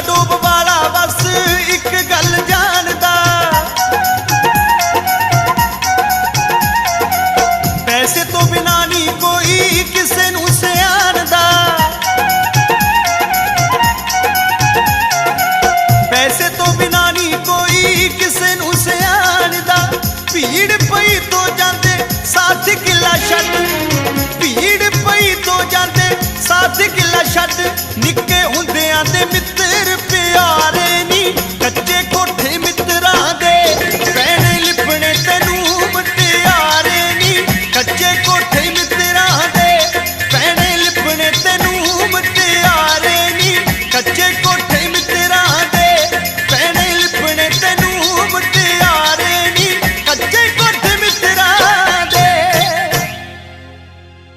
ਜੱਟਾ ਵਾਲਾ ਬਸ ਇੱਕ ਗੱਲ ਜਾਣਦਾ। ਪੈਸੇ ਤੋਂ ਬਿਨਾ ਨਹੀਂ ਕੋਈ ਕਿਸੇ ਨੂੰ ਪੈਸੇ ਤੋਂ ਬਿਨਾ ਨਹੀਂ ਕੋਈ ਕਿਸੇ ਨੂੰ ਸਿਆਣਦਾ। ਭੀੜ ਪਈ ਤੋਂ ਜਾਂਦੇ ਸਾਥ ਕਿਲਾ ਛੱਡ। ਭੀੜ ਪਈ ਤੋਂ ਜਾਂਦੇ ਸਾਥ ਕਿੱਲਾ ਛੱਡ। ਨਿੱਕੇ